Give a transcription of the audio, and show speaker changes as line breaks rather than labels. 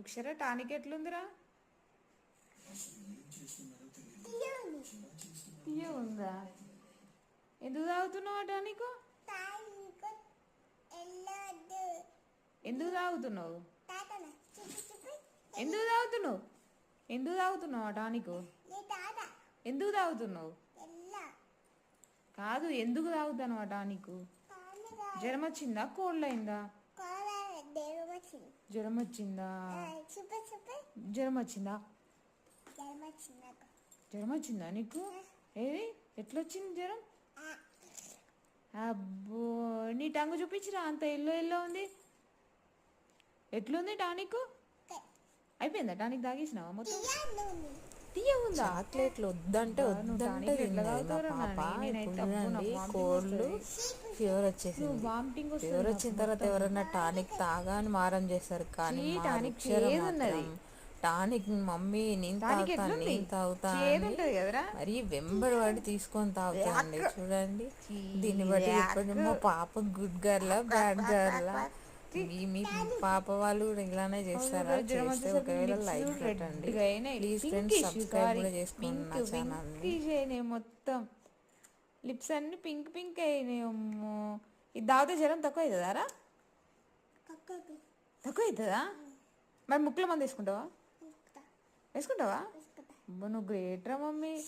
అక్షర tonic ఎట్లుందిరా? తీయ ఉందా? ఎందుకు తాగుతున్నావు టానిక్? ఎందుకు తాగుతున్నావు? ఎందుకు తాగుతున్నావు? ఎందుకు తాగుతున్నావు ఆ టానిక్? ఎందుకు తాగుతున్నావు? కాదు ఎందుకు తాగుతాను ఆ టానిక్? జ్వరం వచ్చిందా? కోల్డ్ అయిందా? జ్వరం వచ్చిందా జ్వరం వచ్చిందా జ్వరం వచ్చిందా నీకు? ఏది? ఎట్లొచ్చింది జ్వరం? అబ్బో నీ టంగు చూపించిరా అంత ఎల్లో ఎల్లో ఉంది. ఎట్లుంది టానిక్ అయిపోయిందా టానిక్ తాగేసినావా మొత్తం? తీయ ఉందా.
చాక్లెట్లు వద్దంటే వద్దంటే
టానిక్
ఫీవర్ వచ్చేసింది?
వామిటింగ్
ఫీవర్ వచ్చిన తర్వాత ఎవరైనా టానిక్ తాగా అని మారం చేస్తారు కానీ
టానిక్ ఉన్నది.
టానిక్ మమ్మీ నేను తాగుతా? నేను మరి వెంబడి వాడి తీసుకొని తాగుతాండి చూడండి. దీన్ని బట్టి చెప్పండి మా పాప గుడ్ గర్లా బ్యాడ్ గర్లా. మీ మీ పాప వాళ్ళు కూడా ఇలానే చేస్తారా? చేస్తే ఒకవేళ లైక్ పెట్టండి. Please friends subscribe. కూడా చేసుకోండి నా ఛానల్
మొత్తం. లిప్స్ అన్ని పింక్ పింక్ అయినాయి అమ్మో. ఇది తాగితే జ్వరం తక్కువ అవుతుందారా తక్కువ అవుతుందా మరి ముక్కులో మంది వేసుకుంటావా? వేసుకుంటావా? నువ్వు గ్రేట్ రా మమ్మీ.